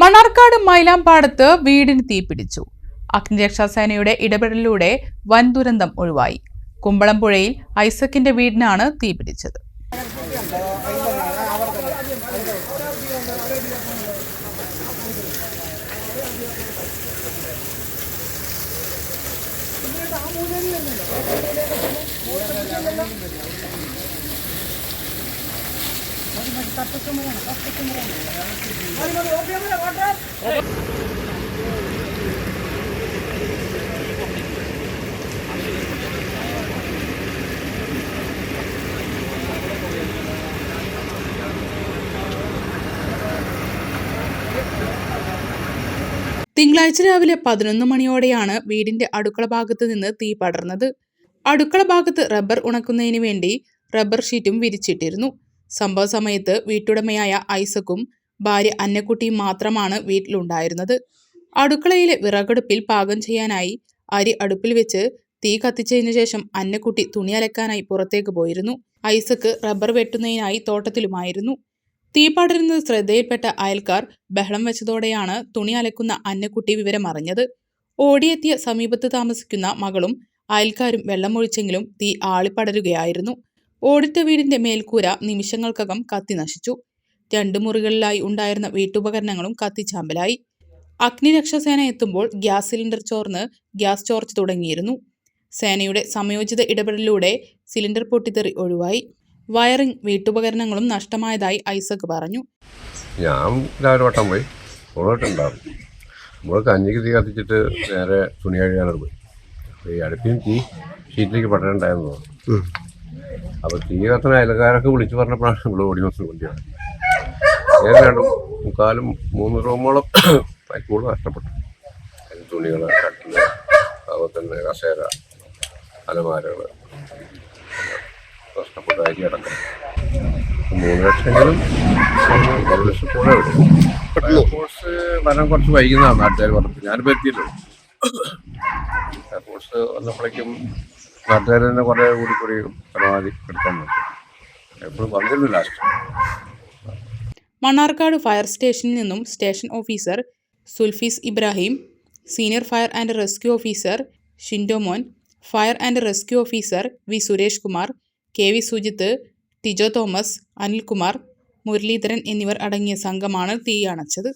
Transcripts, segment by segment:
മണ്ണാർക്കാട് മൈലാമ്പാടത്ത് വീടിന് തീപിടിച്ചു. അഗ്നിരക്ഷാസേനയുടെ ഇടപെടലിലൂടെ വൻ ദുരന്തം ഒഴിവായി. കുമ്പളംപുഴയിൽ ഐസക്കിന്റെ വീടിനാണ് തീപിടിച്ചത്. തിങ്കളാഴ്ച രാവിലെ പതിനൊന്ന് മണിയോടെയാണ് വീടിന്റെ അടുക്കള ഭാഗത്ത് നിന്ന് തീ പടർന്നത്. അടുക്കള ഭാഗത്ത് റബ്ബർ ഉണക്കുന്നതിന് വേണ്ടി റബ്ബർ ഷീറ്റും വിരിച്ചിട്ടിരുന്നു. സംഭവ സമയത്ത് വീട്ടുടമയായ ഐസക്കും ഭാര്യ അന്നക്കുട്ടിയും മാത്രമാണ് വീട്ടിലുണ്ടായിരുന്നത്. അടുക്കളയിലെ വിറകടുപ്പിൽ പാകം ചെയ്യാനായി അരി അടുപ്പിൽ വെച്ച് തീ കത്തിച്ചതിനു ശേഷം അന്നക്കുട്ടി തുണി അലക്കാനായി പുറത്തേക്ക് പോയിരുന്നു. ഐസക്ക് റബ്ബർ വെട്ടുന്നതിനായി തോട്ടത്തിലുമായിരുന്നു. തീ പടരുന്നത് ശ്രദ്ധയിൽപ്പെട്ട അയൽക്കാർ ബഹളം വെച്ചതോടെയാണ് തുണി അലക്കുന്ന അന്നക്കുട്ടി വിവരമറിഞ്ഞത് ഓടിയെത്തിയ സമീപത്ത് താമസിക്കുന്ന മകളും അയൽക്കാരും വെള്ളമൊഴിച്ചെങ്കിലും തീ ആളിപ്പടരുകയായിരുന്നു. ഓടിട്ട വീടിന്റെ മേൽക്കൂര നിമിഷങ്ങൾക്കകം കത്തി നശിച്ചു. രണ്ട് മുറികളിലായി ഉണ്ടായിരുന്ന വീട്ടുപകരണങ്ങളും കത്തിച്ചാമ്പലായി അഗ്നിരക്ഷാസേന എത്തുമ്പോൾ ഗ്യാസ് സിലിണ്ടർ ചോർന്ന് ഗ്യാസ് ചോർച്ച തുടങ്ങിയിരുന്നു. സേനയുടെ സമയോചിത ഇടപെടലിലൂടെ സിലിണ്ടർ പൊട്ടിത്തെറി ഒഴിവായി. വയറിംഗ് വീട്ടുപകരണങ്ങളും നഷ്ടമായതായി ഐസക് പറഞ്ഞു. ഞാൻ രാവിലെ വട്ടം പോയി. മുളകിട്ടുണ്ടാവും നമ്മൾ കഞ്ഞിക്ക് തീ കത്തിച്ചിട്ട് നേരെ തുണി പോയി. ഈ തീ ഷീറ്റിലേക്ക് അപ്പോൾ തീ കത്തണ അയൽക്കാരൊക്കെ വിളിച്ചു പറഞ്ഞപ്പോഴാണ് നമ്മൾ ഓടി വന്നത്. കൊണ്ടിയാണ് രണ്ടും മുക്കാലും മൂന്ന് റൂമോളം പൈക്കൂടെ നഷ്ടപ്പെട്ടു. തുണികൾ തുണികൾ കട്ടിൽ അതുപോലെ തന്നെ കസേര അലമാരകൾ നഷ്ടപ്പെട്ട അരി അടക്കം. മൂന്ന് ലക്ഷമെങ്കിലും ഒരു ലക്ഷം കൂടെ വരും. വരാൻ കുറച്ച് വൈകുന്നതാണ് നാട്ടുകാർ പറഞ്ഞത്. ഞാനിപ്പോൾ എത്തിയല്ലോ ഫോഴ്സ് വന്നപ്പോഴേക്കും നാട്ടുകാർ തന്നെ കുറേ കൂടി കൂടി പരമാവധി എടുക്കാൻ പറ്റും എപ്പോഴും വന്നിരുന്നു ലാസ്റ്റ് മണ്ണാർക്കാട് ഫയർ സ്റ്റേഷനിൽ നിന്നും station officer Sulfees Ibrahim senior fire and rescue officer Shindomon fire and rescue officer V Suresh Kumar K V Sujith Tijo Thomas Anilkumar Muraleedharan എന്നിവർ അടങ്ങിയ സംഘമാണ് തീ അണച്ചത്.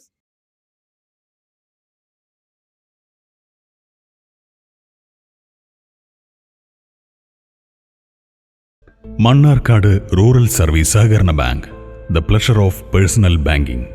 മണ്ണാർക്കാട് റൂറൽ സർവീസ് സഹകരണ bank the pleasure of personal banking.